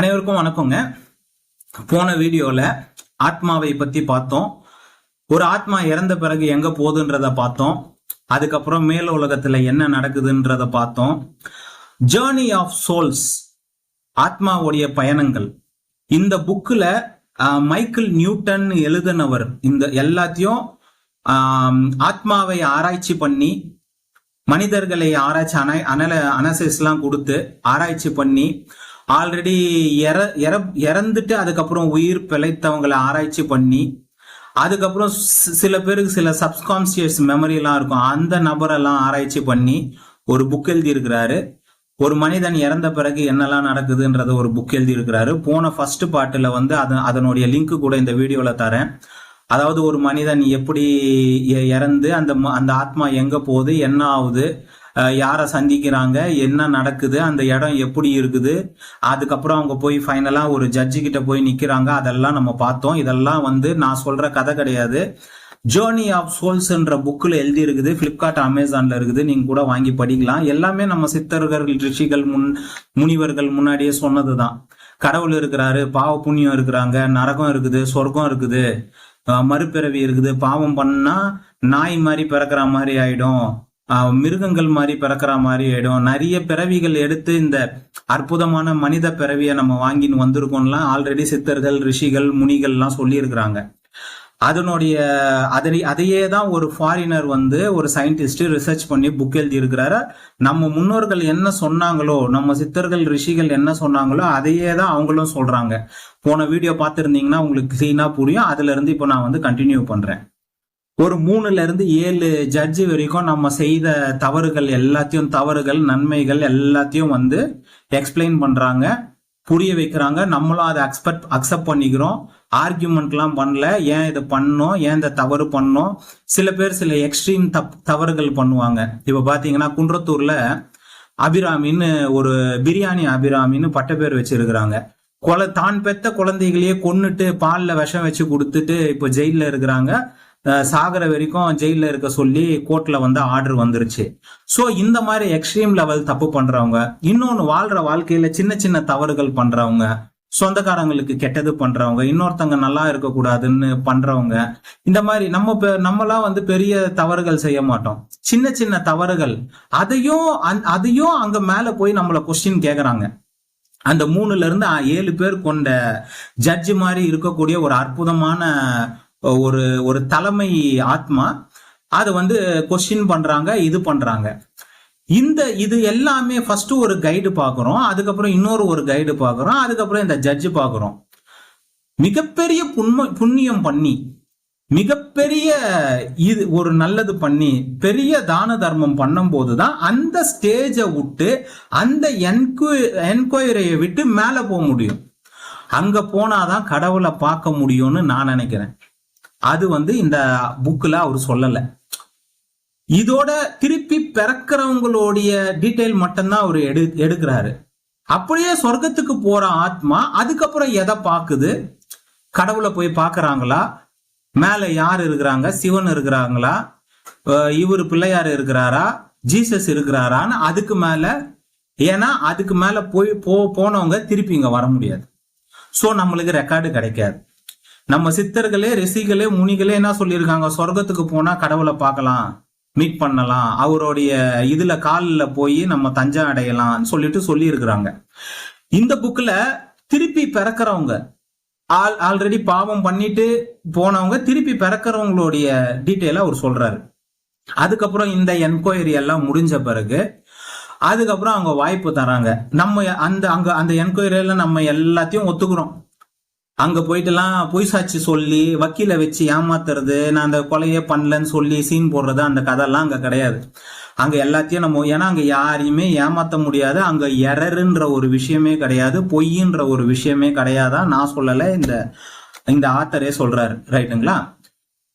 அனைவருக்கும் வணக்கங்க. போன வீடியோல ஆத்மாவை பத்தி பார்த்தோம். ஒரு ஆத்மா இறந்த பிறகு எங்க போகுதுன்றத பார்த்தோம். அதுக்கப்புறம் மேல உலகத்துல என்ன நடக்குதுன்றத பார்த்தோம். ஜேர்னி ஆஃப் சோல்ஸ் ஆத்மாவுடைய பயணங்கள். இந்த புக்ல மைக்கேல் நியூட்டன் எழுதினவர் இந்த எல்லாத்தையும் ஆத்மாவை ஆராய்ச்சி பண்ணி மனிதர்களை ஆராய்ச்சி அன அனல அனசைஸ்லாம் கொடுத்து ஆராய்ச்சி பண்ணி ஆல்ரெடி இற இற- இறந்துட்டு அதுக்கப்புறம் உயிர் பிழைத்தவங்களை ஆராய்ச்சி பண்ணி அதுக்கப்புறம் சில பேருக்கு சில சப்கான்சியஸ் மெமரிலாம் இருக்கும். அந்த நபரெல்லாம் ஆராய்ச்சி பண்ணி ஒரு புக் எழுதியிருக்கிறாரு. ஒரு மனிதன் இறந்த பிறகு என்னெல்லாம் நடக்குதுன்றத ஒரு புக் எழுதியிருக்கிறாரு. போன ஃபர்ஸ்ட் பாட்டில் வந்து அது அதனுடைய லிங்க் கூட இந்த வீடியோவில் தரேன். அதாவது ஒரு மனிதன் எப்படி இறந்து அந்த ம- அந்த ஆத்மா எங்கே போகுது என்ன ஆகுது யாரை சந்திக்கிறாங்க? என்ன நடக்குது? அந்த இடம் எப்படி இருக்குது? அதுக்கப்புறம் அவங்க போய் ஃபைனலாக ஒரு ஜட்ஜி கிட்ட போய் நிற்கிறாங்க அதெல்லாம் நம்ம பார்த்தோம். இதெல்லாம் வந்து நான் சொல்ற கதை கிடையாது. ஜேர்னி ஆஃப் சோல்ஸ்ன்ற புக்கில் எழுதி இருக்குது ஃப்ளிப்கார்ட் அமேசான்ல இருக்குது. நீங்க கூட வாங்கி படிக்கலாம். எல்லாமே நம்ம சித்தர்கள் ரிஷிகள் முன் முனிவர்கள் முன்னாடியே சொன்னதுதான். கடவுள் இருக்கிறாரு பாவ புண்ணியம் இருக்கிறாங்க நரகம் இருக்குது சொர்க்கம் இருக்குது மறுபிறவி இருக்குது. பாவம் பண்ணா நாய் மாதிரி பிறக்கிற மாதிரி ஆயிடும். மிருகங்கள் மாதிரி பிறக்கிற மாதிரி ஆயிடும். நிறைய பிறவிகள் எடுத்து இந்த அற்புதமான மனித பிறவியை நம்ம வாங்கின்னு வந்திருக்கோம்லாம். ஆல்ரெடி சித்தர்கள் ரிஷிகள் முனிகள்லாம் சொல்லியிருக்கிறாங்க. அதனுடைய அதை அதையே தான் ஒரு ஃபாரினர் வந்து ஒரு சயின்டிஸ்ட் ரிசர்ச் பண்ணி புக் எழுதி இருக்கிறாரு நம்ம முன்னோர்கள் என்ன சொன்னாங்களோ நம்ம சித்தர்கள் ரிஷிகள் என்ன சொன்னாங்களோ அதையே தான் அவங்களும் சொல்றாங்க. போன வீடியோ பார்த்துருந்தீங்கன்னா உங்களுக்கு கிளீனா புரியும். அதுல இருந்து இப்போ நான் வந்து கண்டினியூ பண்றேன். ஒரு மூணுல இருந்து ஏழு ஜட்ஜி வரைக்கும் நம்ம செய்த தவறுகள் எல்லாத்தையும் தவறுகள் நன்மைகள் எல்லாத்தையும் வந்து எக்ஸ்பிளைன் பண்றாங்க புரிய வைக்கிறாங்க. நம்மளும் அதை அக்ஸ்பெக்ட் அக்செப்ட் பண்ணிக்கிறோம். ஆர்கியூமெண்ட்லாம் பண்ணல. ஏன் இதை பண்ணோம்? ஏன் இந்த தவறு பண்ணோம்? சில பேர் சில எக்ஸ்ட்ரீம் தப் தவறுகள் பண்ணுவாங்க. இப்போ பார்த்தீங்கன்னா குன்றத்தூர்ல அபிராமின்னு ஒரு பிரியாணி அபிராமின்னு பட்ட பேர் வச்சிருக்கிறாங்க. கொலை தான் பெத்த குழந்தைகளையே கொன்னுட்டு பாலில் விஷம் வச்சு கொடுத்துட்டு இப்போ ஜெயிலில் இருக்கிறாங்க. சாகிற சாகர வரைக்கும் ஜெயிலில் இருக்க சொல்லி கோர்ட்டில் வந்து ஆர்டர் வந்துருச்சு. ஸோ இந்த மாதிரி எக்ஸ்ட்ரீம் லெவல் தப்பு பண்றவங்க இன்னொன்னு வாழ்ற வாழ்க்கையில சின்ன சின்ன தவறுகள் பண்றவங்க சொந்தக்காரங்களுக்கு கெட்டது பண்றவங்க இன்னொருத்தங்க நல்லா இருக்கக்கூடாதுன்னு பண்றவங்க இந்த மாதிரி நம்ம பெ- வந்து பெரிய தவறுகள் செய்ய மாட்டோம். சின்ன சின்ன தவறுகள் அதையும் அதையும் அங்க மேல போய் நம்மள கொஸ்டின் கேக்குறாங்க. அந்த மூணுல இருந்து ஏழு பேர் கொண்ட ஜட்ஜ் மாதிரி இருக்கக்கூடிய ஒரு அற்புதமான ஒரு ஒரு தலைமை ஆத்மா அதை வந்து கொஸ்டின் பண்றாங்க இது பண்றாங்க. இந்த இது எல்லாமே ஃபர்ஸ்ட் ஒரு கைடு பார்க்குறோம் அதுக்கப்புறம் இன்னொரு ஒரு கைடு பார்க்குறோம் அதுக்கப்புறம் இந்த ஜட்ஜு பார்க்குறோம். மிகப்பெரிய புண்மை புண்ணியம் பண்ணி மிகப்பெரிய இது ஒரு நல்லது பண்ணி பெரிய தான தர்மம் பண்ணும்போது தான் அந்த ஸ்டேஜை விட்டு அந்த என்கொயரியை விட்டு மேலே போக முடியும். அங்க போனாதான் கடவுளை பார்க்க முடியும்னு நான் நினைக்கிறேன். அது வந்து இந்த புக்கில் அவர் சொல்லலை. இதோட திருப்பி பிறக்கிறவங்களுடைய டீட்டெயில் மட்டும்தான் அவர் எடு எடுக்கிறாரு. அப்படியே சொர்க்கத்துக்கு போற ஆத்மா அதுக்கப்புறம் எதை பார்க்குது? கடவுளை போய் பார்க்குறாங்களா? மேலே யார் இருக்கிறாங்க? சிவன் இருக்கிறாங்களா? இவர் பிள்ளையார் இருக்கிறாரா? ஜீசஸ் இருக்கிறாரான்னு அதுக்கு மேலே ஏன்னா அதுக்கு மேலே போய் போ போனவங்க திருப்பி இங்கே வர முடியாது. ஸோ நம்மளுக்கு ரெக்கார்டு கிடைக்காது. நம்ம சித்தர்களே ரிஷிகளே முனிகளே என்ன சொல்லியிருக்காங்க? சொர்க்கத்துக்கு போனா கடவுளை பார்க்கலாம் மீட் பண்ணலாம் அவருடைய இதுல காலில் போய் நம்ம தஞ்சம் அடையலாம்னு சொல்லிட்டு சொல்லியிருக்கிறாங்க. இந்த புக்கில் திருப்பி பிறக்கிறவங்க ஆல் ஆல்ரெடி பாவம் பண்ணிட்டு போனவங்க திருப்பி பிறக்கிறவங்களுடைய டீட்டெயிலாக அவர் சொல்றாரு. அதுக்கப்புறம் இந்த என்கொயரி எல்லாம் முடிஞ்ச பிறகு அதுக்கப்புறம் அவங்க வாய்ப்பு தராங்க. நம்ம அந்த அங்க அந்த என்கொயரியில நம்ம எல்லாத்தையும் ஒத்துக்கிறோம். அங்கே போயிட்டுலாம் பொய் சாட்சி சொல்லி வக்கீல வச்சு ஏமாத்துறது நான் அந்த கொலையே பண்ணலன்னு சொல்லி சீன் போடுறது அந்த கதையெல்லாம் அங்கே கிடையாது. அங்கே எல்லாத்தையும் நம்ம ஏன்னா அங்கே யாரையுமே ஏமாற்ற முடியாது. அங்கே எரருன்ற ஒரு விஷயமே கிடையாது. பொய்ன்ற ஒரு விஷயமே கிடையாதா? நான் சொல்லலை. இந்த இந்த ஆத்தரே சொல்றாரு. ரைட்டுங்களா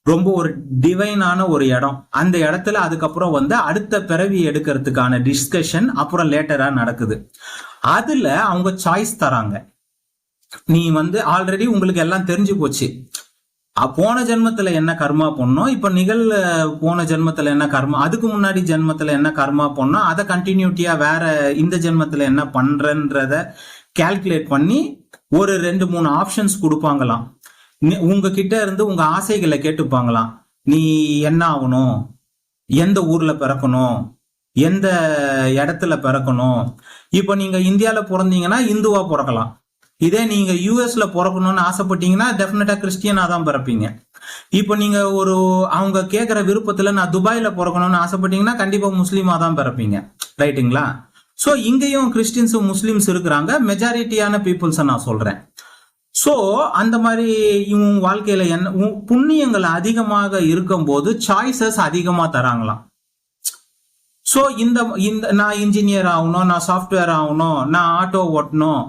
ரொம்ப ஒரு டிவைனான ஒரு இடம். அந்த இடத்துல அதுக்கப்புறம் வந்து அடுத்த பிறவி எடுக்கிறதுக்கான டிஸ்கஷன் அப்புறம் லேட்டராக நடக்குது. அதில் அவங்க சாய்ஸ் தராங்க. நீ வந்து ஆல்ரெடி உங்களுக்கு எல்லாம் தெரிஞ்சு போச்சு. போன ஜென்மத்துல என்ன கர்மா பண்ணோம் இப்ப நிகழ் போன ஜென்மத்துல என்ன கர்மா அதுக்கு முன்னாடி ஜென்மத்துல என்ன கர்மா பண்ணோம் அதை கண்டினியூட்டியா வேற இந்த ஜென்மத்துல என்ன பண்றன்றத கால்குலேட் பண்ணி ஒரு ரெண்டு மூணு ஆப்ஷன்ஸ் கொடுப்பாங்களாம். உங்ககிட்ட இருந்து உங்க ஆசைகளை கேட்டுப்பாங்களாம். நீ என்ன ஆகணும்? எந்த ஊர்ல பிறக்கணும்? எந்த இடத்துல பிறக்கணும்? இப்போ நீங்க இந்தியாவில் பிறந்தீங்கன்னா இந்துவா பிறக்கலாம். இதே நீங்க யூஎஸ்ல பிறக்கணும்னு ஆசைப்பட்டீங்கன்னா டெஃபினட்டா கிறிஸ்டியனா தான் பிறப்பீங்க. இப்போ நீங்க ஒரு அவங்க கேட்குற விருப்பத்துல நான் துபாயில பிறக்கணும்னு ஆசைப்பட்டீங்கன்னா கண்டிப்பா முஸ்லீமா தான் பிறப்பீங்க. ரைட்டுங்களா? ஸோ இங்கேயும் கிறிஸ்டின்ஸும் முஸ்லீம்ஸ் இருக்கிறாங்க. மெஜாரிட்டியான பீப்புள்ஸை நான் சொல்றேன். ஸோ அந்த மாதிரி இவங்க வாழ்க்கையில என்ன புண்ணியங்கள் அதிகமாக இருக்கும்போது சாய்ஸஸ் அதிகமாக தராங்களாம். ஸோ இந்த இந்த நான் இன்ஜினியர் ஆகணும் நான் சாஃப்ட்வேர் ஆகணும் நான் ஆட்டோ ஓட்டணும்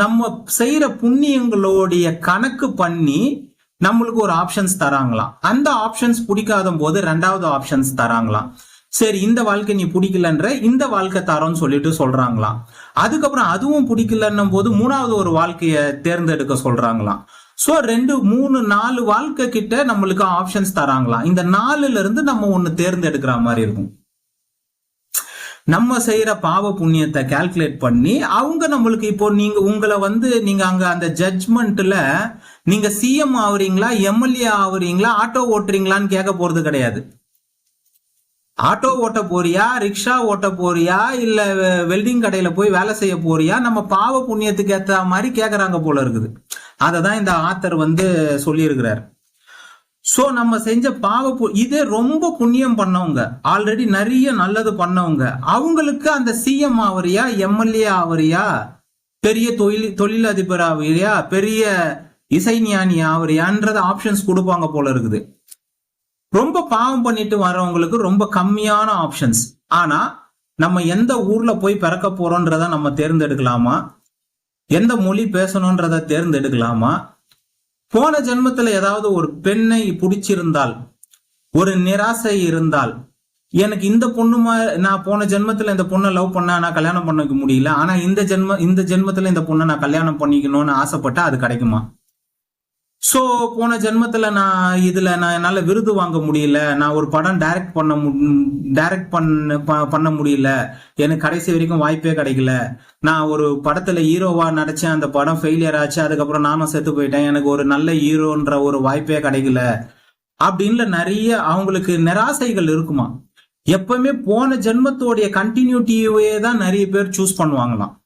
நம்ம செய்யற புண்ணியங்களுடைய கணக்கு பண்ணி நம்மளுக்கு ஒரு ஆப்ஷன்ஸ் தராங்களாம். அந்த ஆப்ஷன்ஸ் பிடிக்காத போது ரெண்டாவது ஆப்ஷன்ஸ் தராங்களாம். சரி இந்த வாழ்க்கை நீ பிடிக்கலன்ற இந்த வாழ்க்கை தரோன்னு சொல்லிட்டு சொல்றாங்களாம். அதுக்கப்புறம் அதுவும் பிடிக்கலன்னும் போது மூணாவது ஒரு வாழ்க்கையை தேர்ந்தெடுக்க சொல்றாங்களாம். ஸோ ரெண்டு மூணு நாலு வாழ்க்கை கிட்ட நம்மளுக்கு ஆப்ஷன்ஸ் தராங்களாம். இந்த நாலுல இருந்து நம்ம ஒன்று தேர்ந்தெடுக்கிற மாதிரி இருக்கும். நம்ம செய்யற பாவ புண்ணியத்தை கால்குலேட் பண்ணி அவங்க நம்மளுக்கு இப்போ நீங்க உங்களை வந்து நீங்க அங்க அந்த ஜட்ஜ்மெண்ட்ல நீங்க சிஎம் ஆகுறீங்களா எம்எல்ஏ ஆகுறீங்களா ஆட்டோ ஓட்டுறீங்களான்னு கேட்க போறது கிடையாது. ஆட்டோ ஓட்ட போறியா ரிக்ஷா ஓட்ட போறியா இல்ல வெல்டிங் கடையில போய் வேலை செய்ய போறியா நம்ம பாவ புண்ணியத்துக்கு ஏத்த மாதிரி கேக்குறாங்க போல இருக்குது. அதை தான் இந்த ஆத்தர் வந்து சொல்லியிருக்கிறார். ஸோ நம்ம செஞ்ச பாவ இதே ரொம்ப புண்ணியம் பண்ணவங்க ஆல்ரெடி நிறைய நல்லது பண்ணவங்க அவங்களுக்கு அந்த சிஎம் ஆவறியா எம்எல்ஏ ஆவறியா பெரிய தொழில் தொழிலதிபர் ஆவறியா பெரிய இசைஞானி ஆவறியான்றத ஆப்ஷன்ஸ் கொடுப்பாங்க போல இருக்குது. ரொம்ப பாவம் பண்ணிட்டு வர்றவங்களுக்கு ரொம்ப கம்மியான ஆப்ஷன்ஸ் ஆனா நம்ம எந்த ஊர்ல போய் பிறக்க போறோன்றத நம்ம தேர்ந்தெடுக்கலாமா? எந்த மொழி பேசணுன்றத தேர்ந்தெடுக்கலாமா? போன ஜென்மத்தில் ஏதாவது ஒரு பெண்ணை பிடிச்சிருந்தால் ஒரு நிராசை இருந்தால் எனக்கு இந்த பொண்ணு நான் போன ஜென்மத்தில் இந்த பொண்ணை லவ் பண்ண நான் கல்யாணம் பண்ணிக்க முடியல ஆனால் இந்த ஜென்ம இந்த ஜென்மத்தில் இந்த பொண்ணை நான் கல்யாணம் பண்ணிக்கணும்னு ஆசைப்பட்டா அது கிடைக்குமா? ஸோ போன ஜென்மத்தில் நான் இதில் நான் என்னால் விருது வாங்க முடியல. நான் ஒரு படம் டைரக்ட் பண்ண மு டைரக்ட் பண்ண ப- பண்ண முடியல. எனக்கு கடைசி வரைக்கும் வாய்ப்பே கிடைக்கல. நான் ஒரு படத்தில் ஹீரோவாக நடித்தேன் அந்த படம் ஃபெயிலியர் ஆச்சு. அதுக்கப்புறம் நானும் செத்து போயிட்டேன். எனக்கு ஒரு நல்ல ஹீரோன்ற ஒரு வாய்ப்பே கிடைக்கல. அப்படின்னு நிறைய அவங்களுக்கு நிராசைகள் இருக்குமா? எப்பவுமே போன ஜென்மத்தோடைய கண்டினியூட்டியே தான் நிறைய பேர் சூஸ் பண்ணுவாங்களாம்.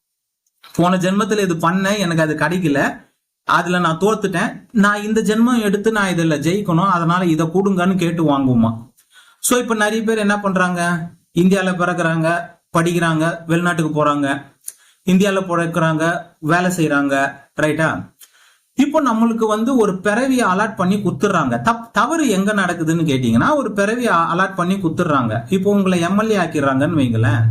போன ஜென்மத்தில் இது பண்ணேன். எனக்கு அது கிடைக்கல. அதுல நான் தோத்துட்டேன். நான் இந்த ஜென்மம் எடுத்து நான் இதுல ஜெயிக்கணும். அதனால இதை கொடுங்கன்னு கேட்டு வாங்குவோமா? சோ இப்ப நிறைய பேர் என்ன பண்றாங்க? இந்தியால பிறக்குறாங்க படிக்கிறாங்க வெளிநாட்டுக்கு போறாங்க இந்தியால பிறக்குறாங்க வேலை செய்யறாங்க ரைட்டா இப்போ நம்மளுக்கு வந்து ஒரு பிறவியை அலாட் பண்ணி குத்துறாங்க. தப் தவறு எங்க நடக்குதுன்னு கேட்டீங்கன்னா ஒரு பிறவியை அலாட் பண்ணி குத்துறாங்க. இப்போ உங்களை எம்எல்ஏ ஆக்கிடுறாங்கன்னு வைங்களேன்.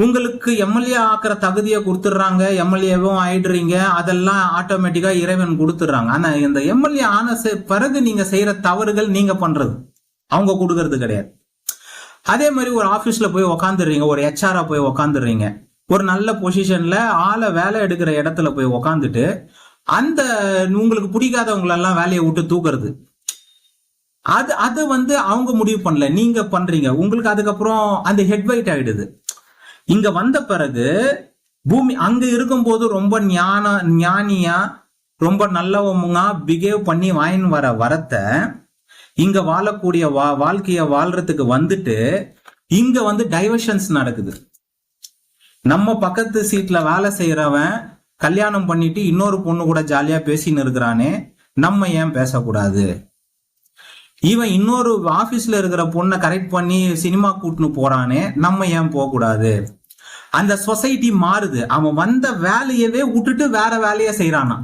உங்களுக்கு எம்எல்ஏ ஆக்குற தகுதியை கொடுத்துட்றாங்க எம்எல்ஏவும் ஆயிடுறீங்க அதெல்லாம் ஆட்டோமேட்டிக்காக இறைவன் கொடுத்துட்றாங்க. ஆனால் இந்த எம்எல்ஏ ஆன செ- பிறகு நீங்கள் செய்கிற தவறுகள் நீங்கள் பண்ணுறது அவங்க கொடுக்கறது கிடையாது. அதே மாதிரி ஒரு ஆஃபீஸில் போய் உக்காந்துடுறீங்க ஒரு ஹெச்ஆராக போய் உக்காந்துடுறீங்க. ஒரு நல்ல பொசிஷனில் ஆளை வேலை எடுக்கிற இடத்துல போய் உக்காந்துட்டு அந்த உங்களுக்கு பிடிக்காதவங்களெல்லாம் வேலையை விட்டு தூக்குறது. அது அது வந்து அவங்க முடிவு பண்ணல. நீங்க பண்றீங்க. உங்களுக்கு அதுக்கப்புறம் அந்த ஹெட் வெயிட் ஆயிடுது. இங்க வந்த பிறகு பூமி அங்க இருக்கும்போது ரொம்ப ஞான ஞானியா ரொம்ப நல்லவங்க பிஹேவ் பண்ணி வாங்கின்னு வர வரத்தை இங்க வாழக்கூடிய வா வாழ்க்கைய வாழ்றதுக்கு வந்துட்டு இங்க வந்து டைவர்ஷன்ஸ் நடக்குது. நம்ம பக்கத்து சீட்ல வேலை செய்யறவன் கல்யாணம் பண்ணிட்டு இன்னொரு பொண்ணு கூட ஜாலியா பேசின்னு இருக்கிறானே நம்ம ஏன் பேசக்கூடாது? இவன் இன்னொரு ஆபீஸ்ல இருக்கிற பொண்ணை கரெக்ட் பண்ணி சினிமா கூட்டுன்னு போறானே நம்ம ஏன் போக கூடாது அந்த சொசைட்டி மாறுது. அவன் வந்த வேலையவே விட்டுட்டு வேற வேலைய செய்யறானா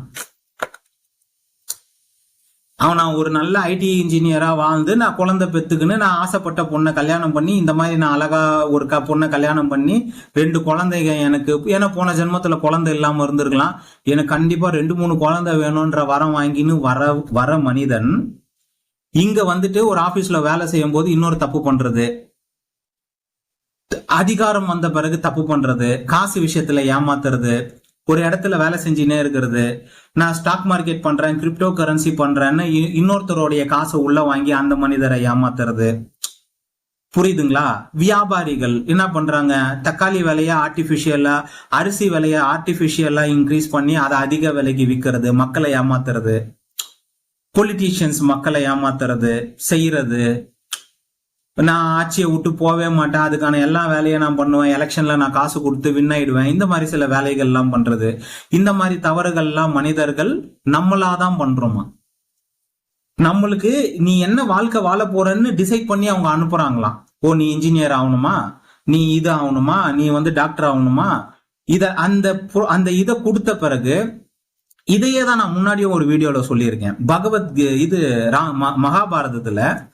அவன் நான் ஒரு நல்ல ஐடி இன்ஜினியரா வாழ்ந்து நான் குழந்தை பெத்துக்குன்னு நான் ஆசைப்பட்ட பொண்ணை கல்யாணம் பண்ணி இந்த மாதிரி நான் அழகா ஒரு க பொண்ணை கல்யாணம் பண்ணி ரெண்டு குழந்தைங்க எனக்கு ஏன்னா போன ஜென்மத்துல குழந்தை இல்லாம இருந்திருக்கலாம். எனக்கு கண்டிப்பா ரெண்டு மூணு குழந்தை வேணும்ன்ற வரம் வாங்கின்னு வர வர மனிதன் இங்க வந்துட்டு ஒரு ஆபீஸ்ல வேலை செய்யும் போது இன்னொரு தப்பு பண்றது. அதிகாரம் வந்த பிறகு தப்பு பண்றது. காசு விஷயத்துல ஏமாத்துறது. ஒரு இடத்துல வேலை செஞ்சுனே இருக்கிறது. நான் ஸ்டாக் மார்க்கெட் பண்றேன் கிரிப்டோ கரன்சி பண்றேன்னு இ- இன்னொருத்தருடைய காசை உள்ள வாங்கி அந்த மனிதரை ஏமாத்துறது. புரியுதுங்களா? வியாபாரிகள் என்ன பண்றாங்க? தக்காளி விலைய ஆர்டிபிஷியலா அரிசி விலைய ஆர்டிபிஷியலா இன்க்ரீஸ் பண்ணி அதை அதிக விலைக்கு விற்கிறது மக்களை ஏமாத்துறது. பொலிட்டீஷியன்ஸ் மக்களை ஏமாத்துறது செய்யறது. நான் ஆட்சியை விட்டு போவே மாட்டேன். அதுக்கான எல்லா வேலையும் நான் பண்ணுவேன். எலெக்ஷன்ல நான் காசு கொடுத்து வின் ஆயிடுவேன். இந்த மாதிரி சில வேலைகள் எல்லாம் பண்றது. இந்த மாதிரி தவறுகள்லாம் மனிதர்கள் நம்மளாதான் பண்றோமா? நம்மளுக்கு நீ என்ன வாழ்க்கை வாழ போறன்னு டிசைட் பண்ணி அவங்க அனுப்புறாங்களாம் ஓ நீ இன்ஜினியர் ஆகணுமா? நீ இது ஆகணுமா? நீ வந்து டாக்டர் ஆகணுமா? இத அந்த அந்த இதை கொடுத்த பிறகு இதையே தான் நான் முன்னாடியே ஒரு வீடியோல சொல்லியிருக்கேன். பகவத் இது ரா- ம- மகாபாரதத்துல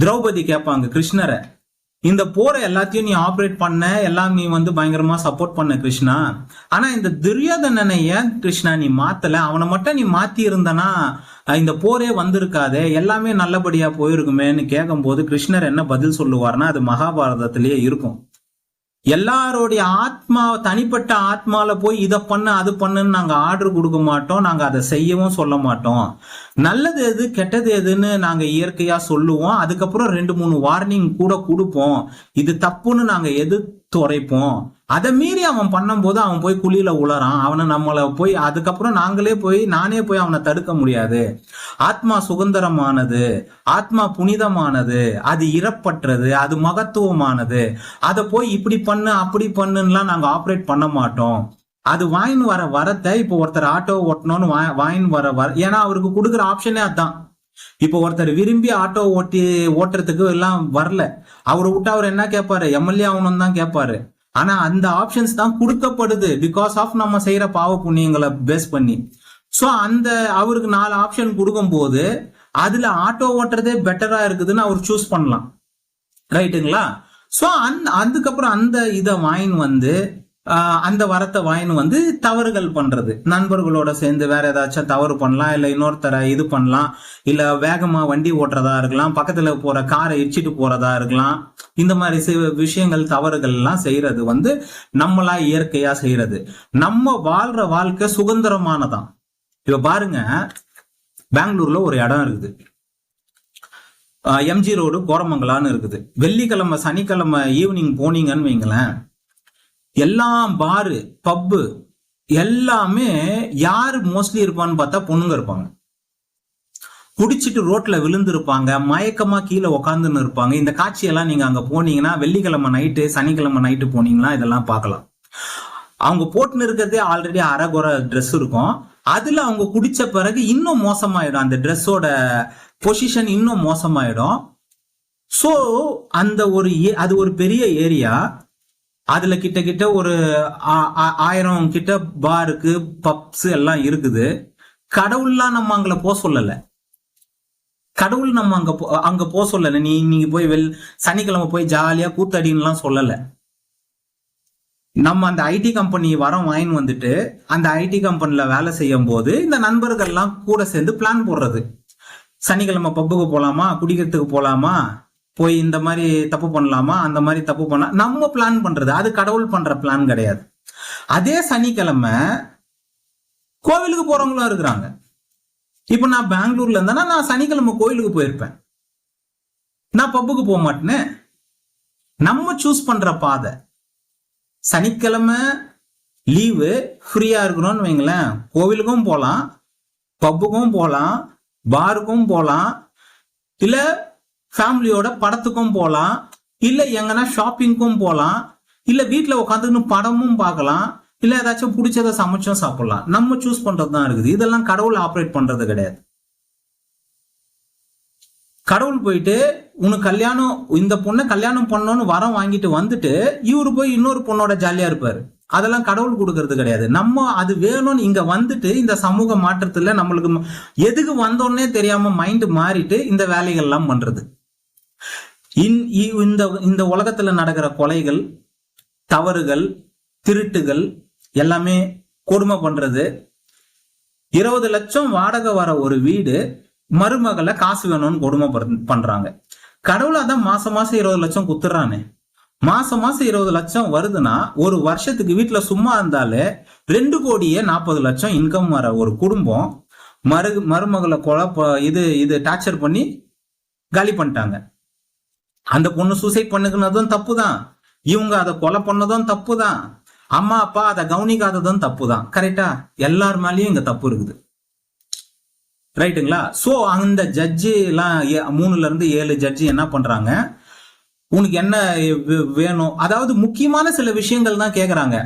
திரௌபதி கேட்பாங்க கிருஷ்ணரை. இந்த போரை எல்லாத்தையும் நீ ஆப்ரேட் பண்ண எல்லாம் நீ வந்து பயங்கரமா சப்போர்ட் பண்ண கிருஷ்ணா. ஆனா இந்த துரியோதனனை ஏன் கிருஷ்ணா நீ மாத்தல? அவனை மட்டும் நீ மாத்தி இருந்தனா இந்த போரே வந்திருக்காதே. எல்லாமே நல்லபடியா போயிருக்குமேன்னு கேட்கும் போது கிருஷ்ணர் என்ன பதில் சொல்லுவார்னா அது மகாபாரதத்திலேயே இருக்கும். எல்லாருடைய ஆத்மா தனிப்பட்ட ஆத்மால போய் இதை பண்ணு அது பண்ணுன்னு நாங்கள் ஆர்டர் கொடுக்க மாட்டோம். நாங்கள் அதை செய்யவும் சொல்ல மாட்டோம். நல்லது எது கெட்டது எதுன்னு நாங்கள் இயற்கையாக சொல்லுவோம். அதுக்கப்புறம் ரெண்டு மூணு வார்னிங் கூட கொடுப்போம். இது தப்புன்னு நாங்கள் எது உரைப்போம். அதை மீறி அவன் பண்ணும்போது அவன் போய் குழியில உளறான். அவனை நம்மளை போய் அதுக்கப்புறம் நாங்களே போய் நானே போய் அவனை தடுக்க முடியாது. ஆத்மா சுதந்திரமானது ஆத்மா புனிதமானது அது இறப்பற்றது அது மகத்துவமானது. அதை போய் இப்படி பண்ணு அப்படி பண்ணுன்னுலாம் நாங்க ஆப்ரேட் பண்ண மாட்டோம். அது வாங்கின்னு வர வரத்தை இப்போ ஒருத்தர் ஆட்டோ ஓட்டணும்னு வாயின் வாங்கின்னு வர வர ஏன்னா அவருக்கு கொடுக்குற ஆப்ஷனே அதான். இப்போ ஒருத்தர் விரும்பி ஆட்டோ ஓட்டி ஓட்டுறதுக்கு எல்லாம் வரல. அவரை விட்டு அவர் என்ன கேட்பாரு? எம்எல்ஏ ஆகணும்னு தான் கேட்பாரு. ஆனா அந்த ஆப்ஷன்ஸ் தான் கொடுக்கப்படுது. பிகாஸ் ஆஃப் நம்ம செய்யற பாவ புண்ணியங்களை பேஸ் பண்ணி. சோ அந்த அவருக்கு நாலு ஆப்ஷன் கொடுக்கும்போது அதுல ஆட்டோ ஓட்டுறதே பெட்டரா இருக்குதுன்னு அவர் சூஸ் பண்ணலாம். ரைட்டுங்களா சோ அந் அதுக்கப்புறம் அந்த இதை வாயின் வந்து அந்த வரத்தை வாயின்னு வந்து தவறுகள் பண்றது. நண்பர்களோட சேர்ந்து வேற ஏதாச்சும் தவறு பண்ணலாம் இல்லை இன்னொருத்தரை இது பண்ணலாம் இல்ல வேகமா வண்டி ஓட்டுறதா இருக்கலாம் பக்கத்துல போற காரை இடிச்சிட்டு போறதா இருக்கலாம். இந்த மாதிரி விஷயங்கள் தவறுகள் எல்லாம் செய்யறது வந்து நம்மளா இயற்கையா செய்யறது. நம்ம வாழ்ற வாழ்க்கை சுதந்திரமானதான். இப்ப பாருங்க பெங்களூர்ல ஒரு இடம் இருக்குது. எம்ஜி ரோடு கோரமங்கலான்னு இருக்குது. வெள்ளிக்கிழமை சனிக்கிழமை ஈவினிங் போனீங்கன்னு வைங்களேன். எல்லாம் பாரு பப்பு எல்லாமே யார் மோஸ்ட்லி இருப்பான்னு பார்த்தா பொண்ணுங்க இருப்பாங்க. குடிச்சிட்டு ரோட்ல விழுந்திருப்பாங்க மயக்கமா கீழே உக்காந்துன்னு இருப்பாங்க. இந்த காட்சியெல்லாம் நீங்க அங்க போனீங்கன்னா வெள்ளிக்கிழமை நைட்டு சனிக்கிழமை நைட்டு போனீங்கன்னா இதெல்லாம் பார்க்கலாம். அவங்க போட்டுன்னு இருக்கிறதே ஆல்ரெடி அரைகுறை ட்ரெஸ் இருக்கும். அதுல அவங்க குடிச்ச பிறகு இன்னும் மோசமாயிடும். அந்த ட்ரெஸ்ஸோட பொசிஷன் இன்னும் மோசமாயிடும். ஸோ அந்த ஒரு ஏ- அது ஒரு பெரிய ஏரியா அதுல கிட்ட கிட்ட ஒரு ஆ- ஆ- ஆயிரம் கிட்ட பாருக்கு பப்ஸ் எல்லாம் இருக்குது. கடவுள்லாம் நம்ம அங்கே போக சொல்லல. கடவுள் நம்ம அங்க போ- அங்க போக சொல்லல. நீ நீங்க போய் வெள் சனிக்கிழமை போய் ஜாலியா கூத்தடின்லாம் சொல்லல. நம்ம அந்த ஐடி கம்பெனி வரம் வாங்கின்னு வந்துட்டு அந்த ஐடி கம்பெனில வேலை செய்யும் போது இந்த நண்பர்கள்லாம் கூட சேர்ந்து பிளான் போடுறது. சனிக்கிழமை பப்புக்கு போலாமா குடிக்கிறதுக்கு போலாமா போய் இந்த மாதிரி தப்பு பண்ணலாமா? அந்த மாதிரி தப்பு பண்ணா நம்ம பிளான் பண்றது. அது கடவுள் பண்ற பிளான் கிடையாது. அதே சனிக்கிழமை கோவிலுக்கு போறவங்களும் இருக்கிறாங்க. இப்ப நான் பெங்களூர்ல இருந்தேன்னா நான் சனிக்கிழமை கோயிலுக்கு போயிருப்பேன். நான் பப்புக்கு போக மாட்டேனே. நம்ம சூஸ் பண்ற பாதை. சனிக்கிழமை லீவு ஃப்ரீயா இருக்கிறோம்னு வைங்களேன். கோவிலுக்கும் போகலாம் பப்புக்கும் போகலாம் பாருக்கும் போகலாம் இல்லை ஃபேமிலியோட படத்துக்கும் போகலாம் இல்ல எங்கன்னா ஷாப்பிங்க்கும் போகலாம் இல்ல வீட்டில் உட்காந்துன்னு படமும் பார்க்கலாம் இல்ல ஏதாச்சும் பிடிச்சத சமைச்சும் சாப்பிடலாம். நம்ம சூஸ் பண்றது தான் இருக்குது. இதெல்லாம் கடவுள் ஆப்ரேட் பண்றது கிடையாது. கடவுள் போயிட்டு உனக்கு கல்யாணம் இந்த பொண்ணை கல்யாணம் பண்ணோன்னு வரம் வாங்கிட்டு வந்துட்டு இவரு போய் இன்னொரு பொண்ணோட ஜாலியா இருப்பாரு. அதெல்லாம் கடவுள் கொடுக்கறது கிடையாது. நம்ம அது வேணும்னு இங்க வந்துட்டு இந்த சமூக மாற்றத்துல நம்மளுக்கு எதுக்கு வந்தோன்னே தெரியாம மைண்ட் மாறிட்டு இந்த வேலைகள் எல்லாம் பண்றது. இன்- இ- இந்த இந்த உலகத்துல நடக்கிற கொலைகள் தவறுகள் திருட்டுகள் எல்லாமே கொடுமை பண்றது. இருபது லட்சம் வாடகை வர ஒரு வீடு மருமகளை காசு வேணும்னு கொடுமை பண்- பண்றாங்க. கடவுள் அதான் மாசம் மாசம் இருபது லட்சம் குத்துறானே. மாசம் மாசம் இருபது லட்சம் வருதுன்னா ஒரு வருஷத்துக்கு வீட்டுல சும்மா இருந்தாலே ரெண்டு கோடியே நாற்பது லட்சம் இன்கம் வர ஒரு குடும்பம் மரு மருமகளை கொலை ப- இது இது டார்ச்சர் பண்ணி காலி பண்ணிட்டாங்க. அந்த பொண்ணு சூசைட் பண்ணுக்குனதும் தப்பு தான் இவங்க அதை கொலை பண்ணதும் தப்பு தான் அம்மா அப்பா அதை கவனிக்காததும் தப்பு தான் கரெக்டா எல்லார் மேலயும் இங்க தப்பு இருக்குது. ரைட்டுங்களா சோ அந்த ஜட்ஜி எல்லாம் ஏ- மூணுல இருந்து ஏழு ஜட்ஜி என்ன பண்றாங்க? உனக்கு என்ன வே- வேணும்? அதாவது முக்கியமான சில விஷயங்கள் தான் கேக்குறாங்க.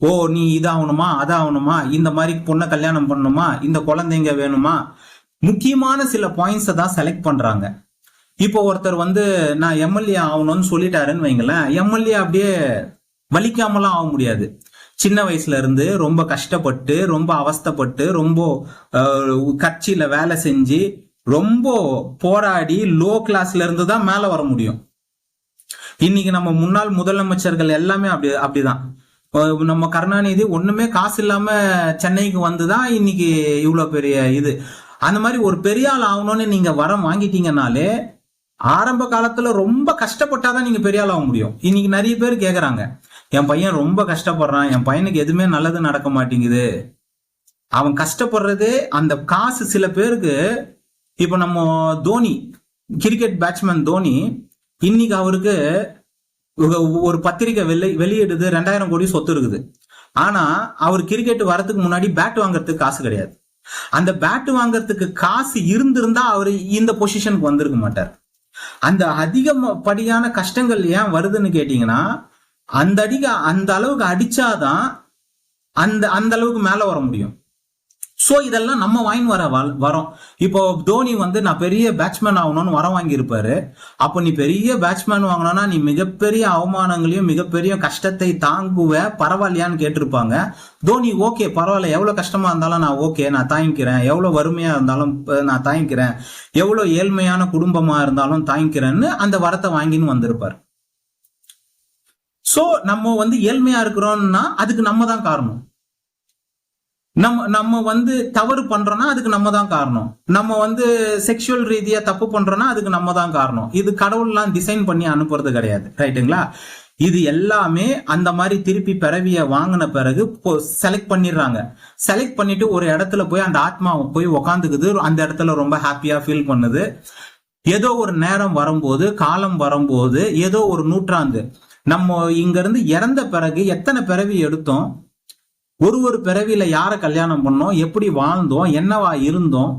ஓ நீ இதாகணுமா அதாகணுமா? இந்த மாதிரி பொண்ணை கல்யாணம் பண்ணணுமா? இந்த குழந்தைங்க வேணுமா? முக்கியமான சில பாயிண்ட்ஸை தான் செலக்ட் பண்றாங்க. இப்போ ஒருத்தர் வந்து நான் எம்எல்ஏ ஆகணும்னு சொல்லிட்டாருன்னு வைங்களேன் எம்எல்ஏ அப்படியே வலிக்காமலாம் ஆக முடியாது. சின்ன வயசுல இருந்து ரொம்ப கஷ்டப்பட்டு ரொம்ப அவஸ்தைப்பட்டு ரொம்ப கட்சியில வேலை செஞ்சு ரொம்ப போராடி லோ கிளாஸ்ல இருந்து தான் மேல வர முடியும். இன்னைக்கு நம்ம முன்னாள் முதலமைச்சர்கள் எல்லாமே அப்படி அப்படிதான். நம்ம கருணாநிதி ஒண்ணுமே காசு இல்லாம சென்னைக்கு வந்துதான் இன்னைக்கு இவ்வளவு பெரிய இது. அந்த மாதிரி ஒரு பெரிய ஆள் ஆகணும்னு நீங்க வரம் வாங்கிட்டீங்கனாலே ஆரம்ப காலத்துல ரொம்ப கஷ்டப்பட்டாதான் நீங்க பெரிய ஆள் ஆக முடியும். இன்னைக்கு நிறைய பேர் கேக்குறாங்க என் பையன் ரொம்ப கஷ்டப்படுறான் என் பையனுக்கு எதுவுமே நல்லது நடக்க மாட்டேங்குது. அவன் கஷ்டப்படுறதே அந்த காசு சில பேருக்கு இப்ப நம்ம தோனி கிரிக்கெட் பேட்ஸ்மேன் தோனி இன்னைக்கு அவருக்கு ஒரு- ஒரு பத்திரிக்கை வெளி வெளியிடுது ரெண்டாயிரம் கோடி சொத்து இருக்குது. ஆனா அவர் கிரிக்கெட் வரதுக்கு முன்னாடி பேட் வாங்குறதுக்கு காசு கிடையாது. அந்த பேட் வாங்குறதுக்கு காசு இருந்திருந்தா அவர் இந்த பொசிஷனுக்கு வந்திருக்க மாட்டார். அந்த அதிகப்படியான கஷ்டங்கள் ஏன் வருதுன்னு கேட்டீங்கன்னா அந்த அடிக்க அந்த அளவுக்கு அடிச்சாதான் அந்த அந்த அளவுக்கு மேல வர முடியும். ஸோ இதெல்லாம் நம்ம வாங்கி வர வ- வரோம். இப்போ தோனி வந்து நான் பெரிய பேட்ஸ்மேன் ஆகணும்னு வரம் வாங்கியிருப்பாரு. அப்போ நீ பெரிய பேட்ஸ்மேன் வாங்கணும்னா நீ மிகப்பெரிய அவமானங்களையும் மிகப்பெரிய கஷ்டத்தை தாங்குவ பரவாயில்லையான்னு கேட்டிருப்பாங்க. தோனி ஓகே பரவாயில்ல. எவ்வளோ கஷ்டமா இருந்தாலும் நான் ஓகே. நான் தாங்கிக்கிறேன். எவ்வளோ வறுமையா இருந்தாலும் நான் தாங்கிக்கிறேன். எவ்வளோ ஏழ்மையான குடும்பமா இருந்தாலும் தாங்கிக்கிறேன்னு அந்த வரத்தை வாங்கின்னு வந்திருப்பார். ஸோ நம்ம வந்து ஏழ்மையா இருக்கிறோம்னா அதுக்கு நம்ம தான் காரணம். நம்ம நம்ம வந்து தவறு பண்றோம்னா அதுக்கு நம்ம தான் காரணம். நம்ம வந்து செக்ஷுவல் ரீதியா தப்பு பண்றோம்னா அதுக்கு நம்ம தான் காரணம். இது கடவுள்லாம் டிசைன் பண்ணி அனுப்புறது கிடையாது. ரைட்டுங்களா இது எல்லாமே அந்த மாதிரி திருப்பி பிறவிய வாங்கின பிறகு செலக்ட் பண்ணிடுறாங்க. செலக்ட் பண்ணிட்டு ஒரு இடத்துல போய் அந்த ஆத்மா போய் உக்காந்துக்குது. அந்த இடத்துல ரொம்ப ஹாப்பியா ஃபீல் பண்ணுது. ஏதோ ஒரு நேரம் வரும்போது காலம் வரும்போது ஏதோ ஒரு நூற்றாண்டு. நம்ம இங்க இருந்து இறந்த பிறகு எத்தனை பிறவி எடுத்தோம்? ஒரு ஒரு பிறவியில யாரை கல்யாணம் பண்ணோம்? எப்படி வாழ்ந்தோம்? என்னவா இருந்தோம்?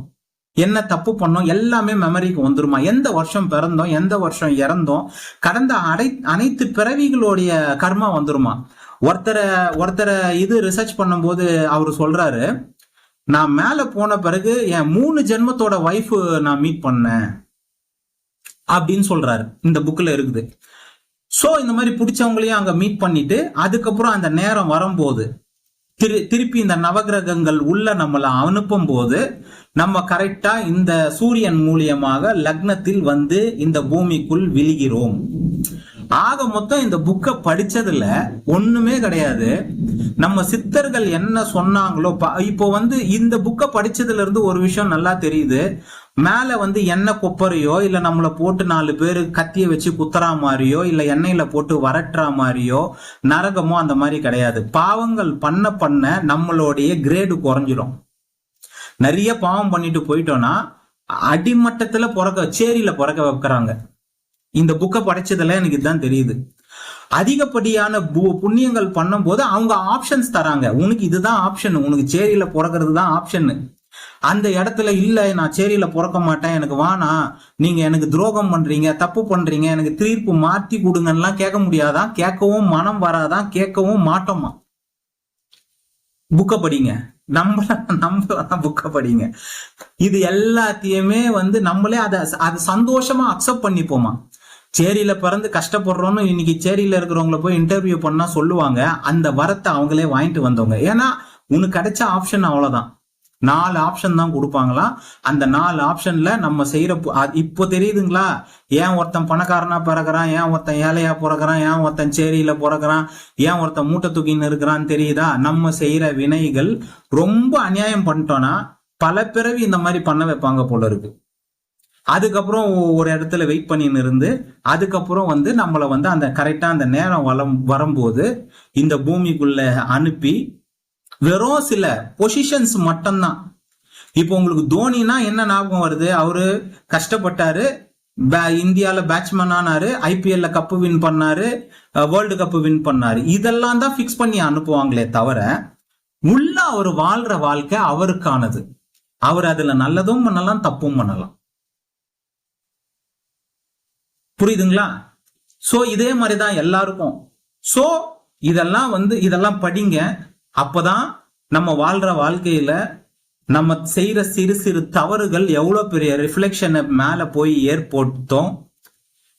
என்ன தப்பு பண்ணோம்? எல்லாமே மெமரிக்கு வந்துருமா? எந்த வருஷம் பிறந்தோம்? எந்த வருஷம் இறந்தோம்? கடந்த அடை அனைத்து பிறவிகளுடைய கர்மா வந்துருமா? ஒருத்தரை ஒருத்தரை இது ரிசர்ச் பண்ணும்போது அவர் சொல்றாரு நான் மேல போன பிறகு என் மூணு ஜென்மத்தோட ஒய்ஃப் நான் மீட் பண்ணேன். அப்படின்னு சொல்றாரு. இந்த புக்ல இருக்குது. ஸோ இந்த மாதிரி பிடிச்சவங்களையும் அங்க மீட் பண்ணிட்டு அதுக்கப்புறம் அந்த நேரம் வரும்போது திரு திருப்பி இந்த நவகிரகங்கள் உள்ள நம்மளை அனுப்பும் போது நம்ம கரெக்டா இந்த சூரியன் மூலியமாக லக்னத்தில் வந்து இந்த பூமிக்குள் விழுகிறோம். ஆக மொத்தம் இந்த புக்கை படிச்சதுல ஒண்ணுமே கிடையாது. நம்ம சித்தர்கள் என்ன சொன்னாங்களோ இப்போ வந்து இந்த புக்கை படிச்சதுல இருந்து ஒரு விஷயம் நல்லா தெரியுது. மேல வந்து எண்ணெய் கொப்பரையோ இல்ல நம்மள போட்டு நாலு பேரு கத்திய வச்சு குத்துறா மாதிரியோ இல்ல எண்ணெயில போட்டு வரட்டுறா மாதிரியோ நரகமோ அந்த மாதிரி கிடையாது. பாவங்கள் பண்ண பண்ண நம்மளுடைய கிரேடு குறைஞ்சிடும் நிறைய பாவம் பண்ணிட்டு போயிட்டோம்னா அடிமட்டத்துல பிறக்க சேரியில பிறக்க வைக்கிறாங்க. இந்த புக்கை படைச்சதுல எனக்கு இதுதான் தெரியுது. அதிகப்படியான பு- புண்ணியங்கள் பண்ணும்போது அவங்க ஆப்ஷன்ஸ் தராங்க. உனக்கு இதுதான் ஆப்ஷன் உனக்கு சேரியில பிறக்கிறது தான் ஆப்ஷன் அந்த இடத்துல இல்லை நான் சேரியில பிறக்க மாட்டேன் எனக்கு வானா நீங்க எனக்கு துரோகம் பண்றீங்க தப்பு பண்றீங்க எனக்கு தீர்ப்பு மாத்தி கொடுங்கலாம் கேட்க முடியாதான் கேட்கவும் மனம் வராதான் கேட்கவும் மாட்டோமா? புக்க படிங்க. நம்மள நம்ம புக்க படிங்க. இது எல்லாத்தையுமே வந்து நம்மளே அதை அது சந்தோஷமா அக்செப்ட் பண்ணிப்போமா? சேரியில பிறந்து கஷ்டப்படுறோம்னு இன்னைக்கு சேரியில இருக்கிறவங்கள போய் இன்டர்வியூ பண்ணா சொல்லுவாங்க. அந்த வரத்தை அவங்களே வாங்கிட்டு வந்தவங்க. ஏன்னா உனக்கு கிடைச்ச ஆப்ஷன் அவ்வளவுதான். நாலு ஆப்ஷன் தான் கொடுப்பாங்களாம். அந்த நாலு ஆப்ஷன்ல நம்ம செய்யற அது இப்போ தெரியுதுங்களா? ஏன் ஒருத்தன் பணக்காரனா பிறகுறான் ஏன் ஒருத்தன் ஏழையா பிறகுறான் ஏன் ஒருத்தன் சேரியில பிறகுறான் ஏன் ஒருத்தன் மூட்டை தூக்கின்னு இருக்கிறான்னு தெரியுதா? நம்ம செய்யற வினைகள் ரொம்ப அநியாயம் பண்ணிட்டோம்னா பல பிறவி இந்த மாதிரி பண்ண வைப்பாங்க போல இருக்கு. அதுக்கப்புறம் ஒரு இடத்துல வெயிட் பண்ணின்னு இருந்து அதுக்கப்புறம் வந்து நம்மளை வந்து அந்த கரெக்டா அந்த நேரம் வளம் வரும்போது இந்த பூமிக்குள்ள அனுப்பி வெறும் சில பொசிஷன்ஸ் மட்டும்தான். இப்போ உங்களுக்கு தோனினா என்ன ஞாபகம் வருது? அவரு கஷ்டப்பட்டாரு. பே- இந்தியால பேட்ஸ்மேன் ஆனாரு. ஐபிஎல்ல கப்பு வின் பண்ணாரு. வேர்ல்டு கப் வின் பண்ணாரு. இதெல்லாம் தான் ஃபிக்ஸ் பண்ணி அனுப்புவாங்களே தவிர உள்ள அவர் வாழ்ற வாழ்க்கை அவருக்கானது. அவர் அதுல நல்லதும் பண்ணலாம் தப்பும் பண்ணலாம். புரியுதுங்களா? சோ இதே மாதிரிதான் எல்லாருக்கும். சோ இதெல்லாம் வந்து இதெல்லாம் படிங்க. அப்பதான் நம்ம வாழ்ற வாழ்க்கையில நம்ம செய்யற சிறு சிறு தவறுகள் எவ்வளவு பெரிய ரிஃப்ளெக்ஷனை மேல போய் ஏற்படுத்தும்.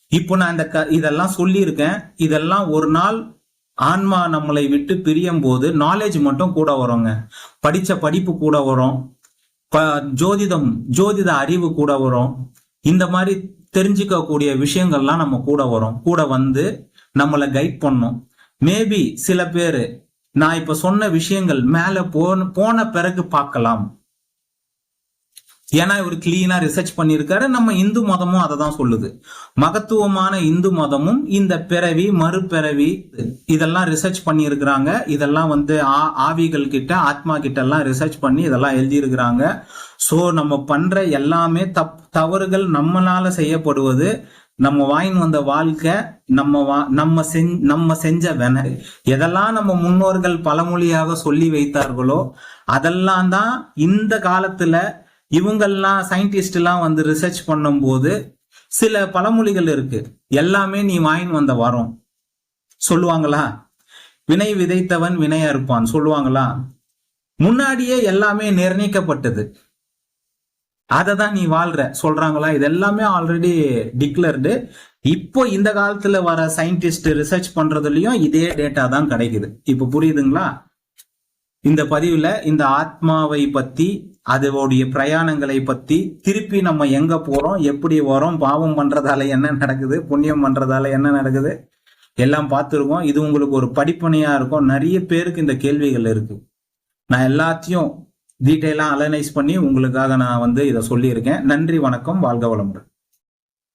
இப்போ நான் இந்த க- இதெல்லாம் சொல்லியிருக்கேன். இதெல்லாம் ஒரு நாள் ஆன்மா நம்மளை விட்டு பிரியும் போது நாலேஜ் மட்டும் கூட வருங்க. படிச்ச படிப்பு கூட வரும். ப- ஜோதிடம் ஜோதிட அறிவு கூட வரும். இந்த மாதிரி தெரிஞ்சுக்கக்கூடிய விஷயங்கள்லாம் நம்ம கூட வரும். கூட வந்து நம்மளை கைட் பண்ணும். மேபி சில பேர் நான் இப்ப சொன்ன விஷயங்கள் மேல போன போன பிறகு பார்க்கலாம். ஏன்னா இவர் கிளீனா ரிசர்ச் பண்ணியிருக்காரு. நம்ம இந்து மதமும் அதை தான் சொல்லுது. மகத்துவமான இந்து மதமும் இந்த பிறவி மறுபிறவி இதெல்லாம் ரிசர்ச் பண்ணியிருக்கிறாங்க. இதெல்லாம் வந்து ஆ- ஆவிகள் கிட்ட ஆத்மா கிட்ட எல்லாம் ரிசர்ச் பண்ணி இதெல்லாம் எழுதியிருக்கிறாங்க. சோ நம்ம பண்ற எல்லாமே தப் தவறுகள் நம்மளால செய்யப்படுவது நம்ம வாயின் வந்த வாழ்க்கை நம்ம வா- நம்ம செஞ் நம்ம செஞ்ச வென. எதெல்லாம் நம்ம முன்னோர்கள் பழமொழியாக சொல்லி வைத்தார்களோ அதெல்லாம் தான் இந்த காலத்துல இவங்கெல்லாம் சயின்டிஸ்ட் எல்லாம் வந்து ரிசர்ச் பண்ணும்போது சில பழமொழிகள் இருக்கு. எல்லாமே நீ வாயின் வந்த வரும். சொல்லுவாங்களா? வினை விதைத்தவன் வினையா இருப்பான். சொல்லுவாங்களா? முன்னாடியே எல்லாமே நிர்ணயிக்கப்பட்டது. அதை தான் நீ வாழ்ற சொல்றாங்களா? இது எல்லாமே ஆல்ரெடி டிக்ளர்டு இப்போ இந்த காலத்துல வர சயின்டிஸ்ட் ரிசர்ச் பண்றதுலயும் இதே டேட்டா தான் கிடைக்குது. இப்போ புரியுதுங்களா? இந்த பதிவுல இந்த ஆத்மாவை பத்தி அதோடைய பிரயாணங்களை பத்தி திருப்பி நம்ம எங்க போறோம் எப்படி வரோம் பாவம் பண்றதால என்ன நடக்குது புண்ணியம் பண்றதால என்ன நடக்குது எல்லாம் பார்த்துருக்கோம். இது உங்களுக்கு ஒரு படிப்பனையா இருக்கும். நிறைய பேருக்கு இந்த கேள்விகள் இருக்கு. நான் எல்லாத்தையும் டீட்டெயிலாக அனலைஸ் பண்ணி உங்களுக்காக நான் வந்து இதை சொல்லியிருக்கேன். நன்றி வணக்கம் வாழ்க வளமுடன்.